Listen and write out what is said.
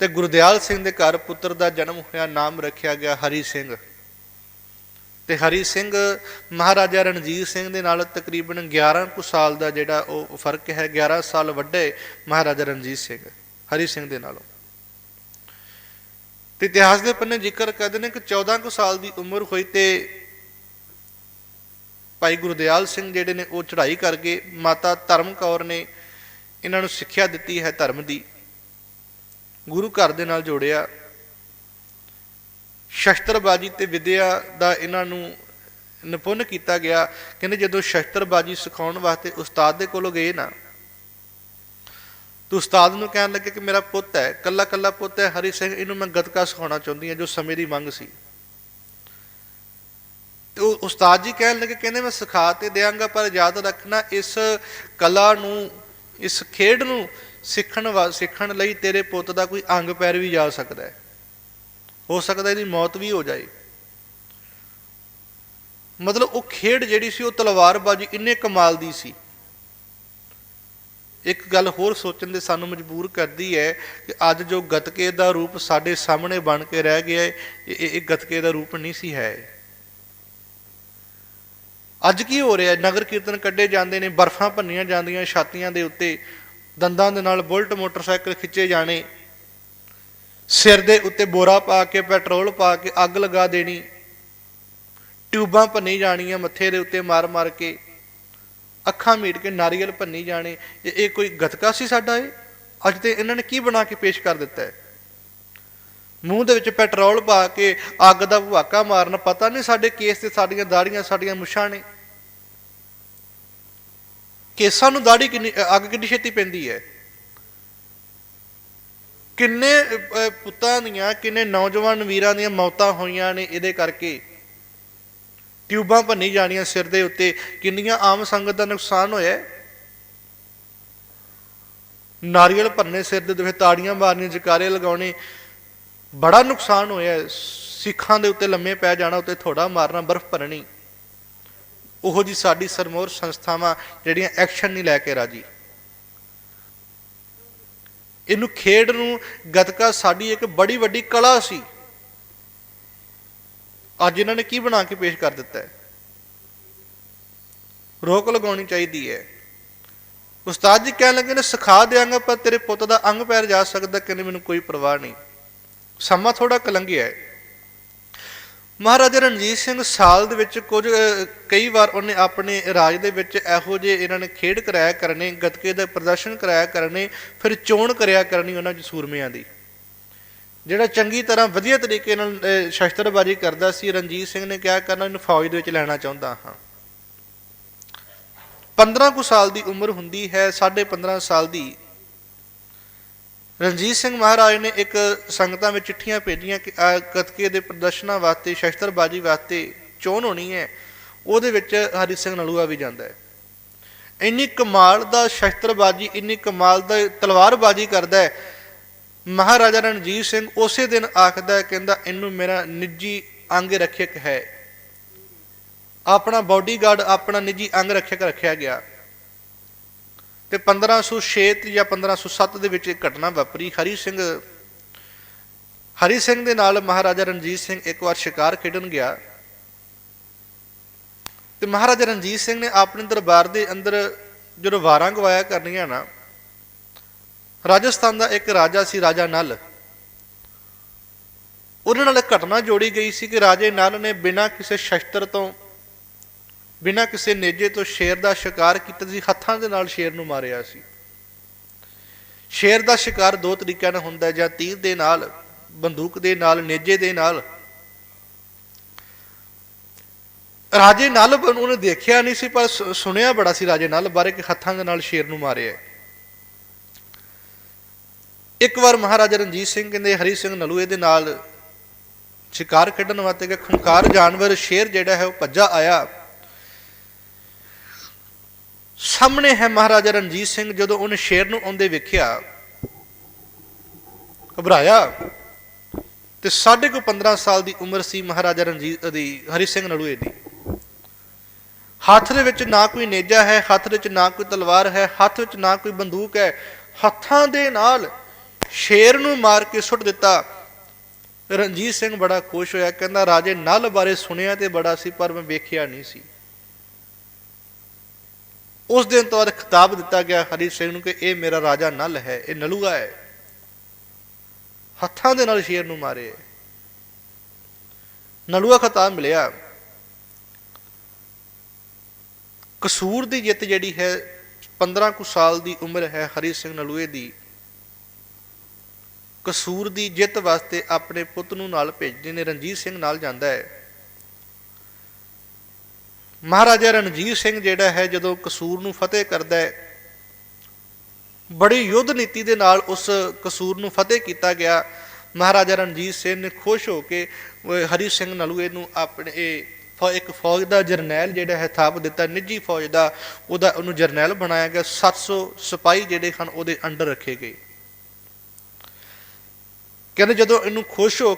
ਤੇ ਗੁਰਦਿਆਲ ਸਿੰਘ ਦੇ ਘਰ ਪੁੱਤਰ ਦਾ ਜਨਮ ਹੋਇਆ, ਨਾਮ ਰੱਖਿਆ ਗਿਆ ਹਰੀ ਸਿੰਘ। ਤੇ ਹਰੀ ਸਿੰਘ ਮਹਾਰਾਜਾ ਰਣਜੀਤ ਸਿੰਘ ਦੇ ਨਾਲ ਤਕਰੀਬਨ 11 ਕੁ ਸਾਲ ਦਾ ਜਿਹੜਾ ਉਹ ਫ਼ਰਕ ਹੈ 11 ਸਾਲ ਵੱਡੇ ਮਹਾਰਾਜਾ ਰਣਜੀਤ ਸਿੰਘ, ਹਰੀ ਸਿੰਘ ਦੇ ਨਾਲੋਂ। ਤੇ ਇਤਿਹਾਸ ਦੇ ਪੰਨੇ ਜ਼ਿਕਰ ਕਰਦੇ ਨੇ ਕਿ 14 ਕੁ ਸਾਲ ਦੀ ਉਮਰ ਹੋਈ ਤੇ ਭਾਈ ਗੁਰਦਿਆਲ ਸਿੰਘ ਜਿਹੜੇ ਨੇ ਉਹ ਚੜ੍ਹਾਈ ਕਰਕੇ ਮਾਤਾ ਧਰਮ ਕੌਰ ਨੇ ਇਹਨਾਂ ਨੂੰ ਸਿੱਖਿਆ ਦਿੱਤੀ ਹੈ ਧਰਮ ਦੀ। ਗੁਰੂ ਘਰ ਦੇ ਨਾਲ ਜੋੜਿਆ। ਸ਼ਸਤਰਬਾਜੀ ਤੇ ਵਿਦਿਆ ਦਾ ਇਹਨਾਂ ਨੂੰ ਨਿਪੁੰਨ ਕੀਤਾ ਗਿਆ। ਕਹਿੰਦੇ ਜਦੋਂ ਸ਼ਸਤਰਬਾਜੀ ਸਿਖਾਉਣ ਵਾਸਤੇ ਉਸਤਾਦ ਦੇ ਕੋਲੋਂ ਗਏ ਨਾ, ਤੇ ਉਸਤਾਦ ਨੂੰ ਕਹਿਣ ਲੱਗੇ ਕਿ ਮੇਰਾ ਪੁੱਤ ਹੈ ਕੱਲਾ ਕੱਲਾ ਪੁੱਤ ਹੈ, ਹਰੀ ਸਿੰਘ, ਇਹਨੂੰ ਮੈਂ ਗੱਤਕਾ ਸਿਖਾਉਣਾ ਚਾਹੁੰਦੀ ਹਾਂ, ਜੋ ਸਮੇਂ ਦੀ ਮੰਗ ਸੀ। ਤੇ ਉਹ ਉਸਤਾਦ ਜੀ ਕਹਿਣ ਲੱਗੇ, ਕਹਿੰਦੇ ਮੈਂ ਸਿਖਾ ਤੇ ਦਿਆਂਗਾ, ਪਰ ਯਾਦ ਰੱਖਣਾ, ਇਸ ਕਲਾ ਨੂੰ, ਇਸ ਖੇਡ ਨੂੰ ਸਿੱਖਣ ਵਾ, ਸਿੱਖਣ ਲਈ ਤੇਰੇ ਪੁੱਤ ਦਾ ਕੋਈ ਅੰਗ ਪੈਰ ਵੀ ਜਾ ਸਕਦਾ ਹੈ। ਹੋ ਸਕਦਾ ਇਹਦੀ ਮੌਤ ਵੀ ਹੋ ਜਾਏ। ਮਤਲਬ ਉਹ ਖੇਡ ਜਿਹੜੀ ਸੀ ਉਹ ਤਲਵਾਰਬਾਜ਼ੀ ਇੰਨੇ ਕਮਾਲ ਦੀ ਸੀ। ਇੱਕ ਗੱਲ ਹੋਰ ਸੋਚਣ ਦੇ ਸਾਨੂੰ ਮਜਬੂਰ ਕਰਦੀ ਹੈ ਕਿ ਅੱਜ ਜੋ ਗਤਕੇ ਦਾ ਰੂਪ ਸਾਡੇ ਸਾਹਮਣੇ ਬਣ ਕੇ ਰਹਿ ਗਿਆ ਹੈ, ਇਹ ਇਹ ਗਤਕੇ ਦਾ ਰੂਪ ਨਹੀਂ ਸੀ, ਹੈ ਅੱਜ ਕੀ ਹੋ ਰਿਹਾ ਨਗਰ ਕੀਰਤਨ ਕੱਢੇ ਜਾਂਦੇ ਨੇ, ਬਰਫਾਂ ਭੰਨੀਆਂ ਜਾਂਦੀਆਂ ਛਾਤੀਆਂ ਦੇ ਉੱਤੇ। ਦੰਦਾਂ ਦੇ ਨਾਲ ਬੁਲਟ ਮੋਟਰਸਾਈਕਲ ਖਿੱਚੇ ਜਾਣੇ। ਸਿਰ ਦੇ ਉੱਤੇ ਬੋਰਾ ਪਾ ਕੇ, ਪੈਟਰੋਲ ਪਾ ਕੇ, ਅੱਗ ਲਗਾ ਦੇਣੀ। ਟਿਊਬਾਂ ਭੰਨੀ ਜਾਣੀਆਂ, ਮੱਥੇ ਦੇ ਉੱਤੇ ਮਾਰ-ਮਾਰ ਕੇ। ਅੱਖਾਂ ਮੀਟ ਕੇ ਨਾਰੀਅਲ ਭੰਨੀ ਜਾਣੇ। ਇਹ ਇਹ ਕੋਈ ਗਤਕਾ ਸੀ ਸਾਡਾ ਇਹ? ਅੱਜ ਤੇ ਇਹਨਾਂ ਨੇ ਕੀ ਬਣਾ ਕੇ ਪੇਸ਼ ਕਰ ਦਿੱਤਾ ਹੈ? ਮੂੰਹ ਦੇ ਵਿੱਚ ਪੈਟਰੋਲ ਪਾ ਕੇ ਅੱਗ ਦਾ ਭਵਾਕਾ ਮਾਰਨ, ਪਤਾ ਨਹੀਂ ਸਾਡੇ ਕੇਸ ਤੇ ਸਾਡੀਆਂ ਦਾੜੀਆਂ, ਸਾਡੀਆਂ ਮੁੱਛਾਂ ਨੇ। ਕੇਸਾਂ ਨੂੰ ਦਾੜੀ ਕਿੰਨੀ ਅੱਗ ਕਿੰਨੀ ਛੇਤੀ ਪੈਂਦੀ ਹੈ? ਕਿੰਨੇ ਪੁੱਤਾਂ ਦੀਆਂ, ਕਿੰਨੇ ਨੌਜਵਾਨ ਵੀਰਾਂ ਦੀਆਂ ਮੌਤਾਂ ਹੋਈਆਂ ਨੇ ਇਹਦੇ ਕਰਕੇ? ਟਿਊਬਾਂ ਭੰਨੀ ਜਾਣੀਆਂ ਸਿਰ ਦੇ ਉੱਤੇ, ਕਿੰਨੀਆਂ ਆਮ ਸੰਗਤ ਦਾ ਨੁਕਸਾਨ ਹੋਇਆ ਨਾਰੀਅਲ ਭੰਨੇ ਸਿਰ ਦੇ ਉੱਤੇ, ਤਾੜੀਆਂ ਮਾਰਨੀਆਂ, ਜਕਾਰੇ ਲਗਾਉਣੇ, ਬੜਾ ਨੁਕਸਾਨ ਹੋਇਆ ਸਿੱਖਾਂ ਦੇ ਉੱਤੇ ਲੰਮੇ ਪੈ ਜਾਣਾ, ਉੱਤੇ ਥੋੜਾ ਮਾਰਨਾ, ਬਰਫ਼ ਭਰਨੀ। ਉਹੋ ਜੀ ਸਾਡੀ ਸਰਮੋਰ ਸੰਸਥਾਵਾਂ ਜਿਹੜੀਆਂ ਐਕਸ਼ਨ ਨਹੀਂ ਲੈ ਕੇ ਰਾਜੀ। ਇਹਨੂੰ ਖੇਡ ਨੂੰ ਗਤਕਾ ਸਾਡੀ ਇੱਕ ਬੜੀ ਵੱਡੀ ਕਲਾ ਸੀ। ਅੱਜ ਇਹਨਾਂ ਨੇ ਕੀ ਬਣਾ ਕੇ ਪੇਸ਼ ਕਰ ਦਿੱਤਾ ਹੈ? ਰੋਕ ਲਗਾਉਣੀ ਚਾਹੀਦੀ ਹੈ। ਉਸਤਾਦ ਜੀ ਕਹਿਣ ਲੱਗੇ ਨੇ, ਸਿਖਾ ਦਿਆਂਗਾ, ਪਰ ਤੇਰੇ ਪੁੱਤ ਦਾ ਅੰਗ ਪੈਰ ਜਾ ਸਕਦਾ, ਕਹਿੰਦੇ ਮੈਨੂੰ ਕੋਈ ਪਰਵਾਹ ਨਹੀਂ। ਸਮਾਂ ਥੋੜਾ ਕਲੰਗਿਆ ਹੈ। ਮਹਾਰਾਜਾ ਰਣਜੀਤ ਸਿੰਘ ਸਾਲ ਦੇ ਵਿੱਚ ਕੁਝ ਕਈ ਵਾਰ ਉਹਨੇ ਆਪਣੇ ਰਾਜ ਦੇ ਵਿੱਚ ਇਹੋ ਜਿਹੇ ਇਹਨਾਂ ਨੇ ਖੇਡ ਕਰਾਇਆ ਕਰਨੇ ਗਤਕੇ ਦਾ ਪ੍ਰਦਰਸ਼ਨ ਕਰਾਇਆ ਕਰਨੇ ਫਿਰ ਚੋਣ ਕਰਿਆ ਕਰਨੀ ਉਹਨਾਂ ਚ ਸੂਰਮਿਆਂ ਦੀ। ਜਿਹੜਾ ਚੰਗੀ ਤਰ੍ਹਾਂ ਵਧੀਆ ਤਰੀਕੇ ਨਾਲ ਅਹ, ਸ਼ਸਤਰਬਾਜ਼ੀ ਕਰਦਾ ਸੀ ਰਣਜੀਤ ਸਿੰਘ ਨੇ ਕਿਹਾ ਕਰਨਾ ਇਹਨੂੰ ਫੌਜ ਦੇ ਵਿੱਚ ਲੈਣਾ ਚਾਹੁੰਦਾ ਹਾਂ। 15 ਕੁ ਸਾਲ ਦੀ ਉਮਰ ਹੁੰਦੀ ਹੈ 15.5 ਸਾਲ ਦੀ ਰਣਜੀਤ ਸਿੰਘ ਮਹਾਰਾਜ ਨੇ ਇੱਕ ਸੰਗਤਾਂ ਵਿੱਚ ਚਿੱਠੀਆਂ ਭੇਜੀਆਂ ਕਿ ਆਹ ਗਤਕੇ ਦੇ ਪ੍ਰਦਰਸ਼ਨਾਂ ਵਾਸਤੇ, ਸ਼ਸਤਰਬਾਜ਼ੀ ਵਾਸਤੇ ਚੋਣ ਹੋਣੀ ਹੈ। ਉਹਦੇ ਵਿੱਚ ਹਰੀ ਸਿੰਘ ਨਲੂਆ ਵੀ ਜਾਂਦਾ ਹੈ। ਇੰਨੀ ਕਮਾਲ ਦਾ ਸ਼ਸਤਰਬਾਜ਼ੀ, ਇੰਨੀ ਕਮਾਲ ਦਾ ਤਲਵਾਰਬਾਜ਼ੀ ਕਰਦਾ ਹੈ। ਮਹਾਰਾਜਾ ਰਣਜੀਤ ਸਿੰਘ ਉਸੇ ਦਿਨ ਆਖਦਾ ਕਹਿੰਦਾ, ਇਹਨੂੰ ਮੇਰਾ ਨਿੱਜੀ ਅੰਗ ਰੱਖਿਅਕ ਹੈ। ਆਪਣਾ ਬਾਡੀਗਾਰਡ ਆਪਣਾ ਨਿੱਜੀ ਅੰਗ ਰੱਖਿਅਕ ਰੱਖਿਆ ਗਿਆ। ਤੇ 1506 ਜਾਂ 1507 ਦੇ ਵਿੱਚ ਇੱਕ ਘਟਨਾ ਵਾਪਰੀ। ਹਰੀ ਸਿੰਘ ਹਰੀ ਸਿੰਘ ਦੇ ਨਾਲ ਮਹਾਰਾਜਾ ਰਣਜੀਤ ਸਿੰਘ ਇੱਕ ਵਾਰ ਸ਼ਿਕਾਰ ਖੇਡਣ ਗਿਆ। ਤੇ ਮਹਾਰਾਜਾ ਰਣਜੀਤ ਸਿੰਘ ਨੇ ਆਪਣੇ ਦਰਬਾਰ ਦੇ ਅੰਦਰ ਜਦੋਂ ਵਾਰਾਂ ਗਵਾਇਆ ਕਰਨੀਆਂ ਨਾ, ਰਾਜਸਥਾਨ ਦਾ ਇੱਕ ਰਾਜਾ ਸੀ, ਰਾਜਾ ਨਲ। ਉਹਨਾਂ ਨਾਲ ਘਟਨਾ ਜੋੜੀ ਗਈ ਸੀ ਕਿ ਰਾਜੇ ਨਲ ਨੇ ਬਿਨਾਂ ਕਿਸੇ ਸ਼ਸਤਰ ਤੋਂ ਬਿਨਾਂ ਕਿਸੇ ਨੇਜੇ ਤੋਂ ਸ਼ੇਰ ਦਾ ਸ਼ਿਕਾਰ ਕੀਤਾ ਸੀ, ਹੱਥਾਂ ਦੇ ਨਾਲ ਸ਼ੇਰ ਨੂੰ ਮਾਰਿਆ ਸੀ। ਸ਼ੇਰ ਦਾ ਸ਼ਿਕਾਰ ਦੋ ਤਰੀਕਿਆਂ ਨਾਲ ਹੁੰਦਾ ਜਾਂ ਤੀਰ ਦੇ ਨਾਲ, ਬੰਦੂਕ ਦੇ ਨਾਲ, ਨੇਜੇ ਦੇ ਨਾਲ। ਰਾਜੇ ਨਲ ਉਹਨੇ ਦੇਖਿਆ ਨਹੀਂ ਸੀ, ਪਰ ਸੁਣਿਆ ਬੜਾ ਸੀ ਰਾਜੇ ਨਲ ਬਾਰੇ ਕਿ ਹੱਥਾਂ ਦੇ ਨਾਲ ਸ਼ੇਰ ਨੂੰ ਮਾਰਿਆ ਇੱਕ ਵਾਰ ਮਹਾਰਾਜਾ ਰਣਜੀਤ ਸਿੰਘ ਕਹਿੰਦੇ, ਹਰੀ ਸਿੰਘ ਨਲੂਏ ਦੇ ਨਾਲ ਸ਼ਿਕਾਰ ਕੱਢਣ ਵਾਸਤੇ ਕਿ ਖੁੰਕਾਰ ਜਾਨਵਰ ਸ਼ੇਰ ਜਿਹੜਾ ਹੈ ਉਹ ਭੱਜਾ ਆਇਆ। ਸਾਹਮਣੇ ਹੈ ਮਹਾਰਾਜਾ ਰਣਜੀਤ ਸਿੰਘ ਜਦੋਂ ਉਹਨੇ ਸ਼ੇਰ ਨੂੰ ਆਉਂਦੇ ਵੇਖਿਆ, ਘਬਰਾਇਆ। ਤੇ ਸਾਢੇ ਕੋ 15 ਸਾਲ ਦੀ ਉਮਰ ਸੀ ਮਹਾਰਾਜਾ ਰਣਜੀਤ ਦੀ ਹਰੀ ਸਿੰਘ ਨਲੂਏ ਦੀ। ਹੱਥ ਦੇ ਵਿੱਚ ਨਾ ਕੋਈ ਨੇਜਾ ਹੈ, ਹੱਥ ਦੇ ਵਿੱਚ ਨਾ ਕੋਈ ਤਲਵਾਰ ਹੈ, ਹੱਥ ਵਿੱਚ ਨਾ ਕੋਈ ਬੰਦੂਕ ਹੈ। ਹੱਥਾਂ ਦੇ ਨਾਲ ਸ਼ੇਰ ਨੂੰ ਮਾਰ ਕੇ ਸੁੱਟ ਦਿੱਤਾ। ਰਣਜੀਤ ਸਿੰਘ ਬੜਾ ਖੁਸ਼ ਹੋਇਆ, ਕਹਿੰਦਾ, ਰਾਜੇ, ਨਲ ਬਾਰੇ ਸੁਣਿਆ ਤੇ ਬੜਾ ਸੀ, ਪਰ ਮੈਂ ਵੇਖਿਆ ਨਹੀਂ ਸੀ। ਉਸ ਦਿਨ ਤੋਂ ਬਾਅਦ ਖਿਤਾਬ ਦਿੱਤਾ ਗਿਆ ਹਰੀ ਸਿੰਘ ਨੂੰ ਕਿ ਇਹ ਮੇਰਾ ਰਾਜਾ ਨਲ ਹੈ, ਇਹ ਨਲੂਆ ਹੈ। ਹੱਥਾਂ ਦੇ ਨਾਲ ਸ਼ੇਰ ਨੂੰ ਮਾਰੇ। ਨਲੂਆ ਖਿਤਾਬ ਮਿਲਿਆ। ਕਸੂਰ ਦੀ ਜਿੱਤ ਜਿਹੜੀ ਹੈ 15 ਕੁ ਸਾਲ ਦੀ ਉਮਰ ਹੈ ਹਰੀ ਸਿੰਘ ਨਲੂਏ ਦੀ। ਕਸੂਰ ਦੀ ਜਿੱਤ ਵਾਸਤੇ ਆਪਣੇ ਪੁੱਤ ਨੂੰ ਨਾਲ ਭੇਜਦੇ ਨੇ, ਰਣਜੀਤ ਸਿੰਘ ਨਾਲ ਜਾਂਦਾ ਹੈ। ਮਹਾਰਾਜਾ ਰਣਜੀਤ ਸਿੰਘ ਜਿਹੜਾ ਹੈ ਜਦੋਂ ਕਸੂਰ ਨੂੰ ਫਤਿਹ ਕਰਦਾ ਹੈ, ਬੜੀ ਯੁੱਧ ਨੀਤੀ ਦੇ ਨਾਲ ਉਸ ਕਸੂਰ ਨੂੰ ਫਤਿਹ ਕੀਤਾ ਗਿਆ। ਮਹਾਰਾਜਾ ਰਣਜੀਤ ਸਿੰਘ ਨੇ ਖੁਸ਼ ਹੋ ਕੇ ਹਰੀ ਸਿੰਘ ਨਲੂਏ ਨੂੰ ਆਪਣੇ ਫੌ- ਇੱਕ ਫੌਜ ਦਾ ਜਰਨੈਲ ਜਿਹੜਾ ਹੈ ਥਾਪ ਦਿੱਤਾ। ਨਿੱਜੀ ਫੌਜ ਦਾ ਉਹਦਾ ਉਹਨੂੰ ਜਰਨੈਲ ਬਣਾਇਆ ਗਿਆ। 700 ਸਿਪਾਹੀ ਜਿਹੜੇ ਹਨ ਉਹਦੇ ਅੰਡਰ ਰੱਖੇ ਗਏ। ਕਹਿੰਦੇ ਜਦੋਂ ਇਹਨੂੰ ਖੁਸ਼ ਹੋ ਕੇ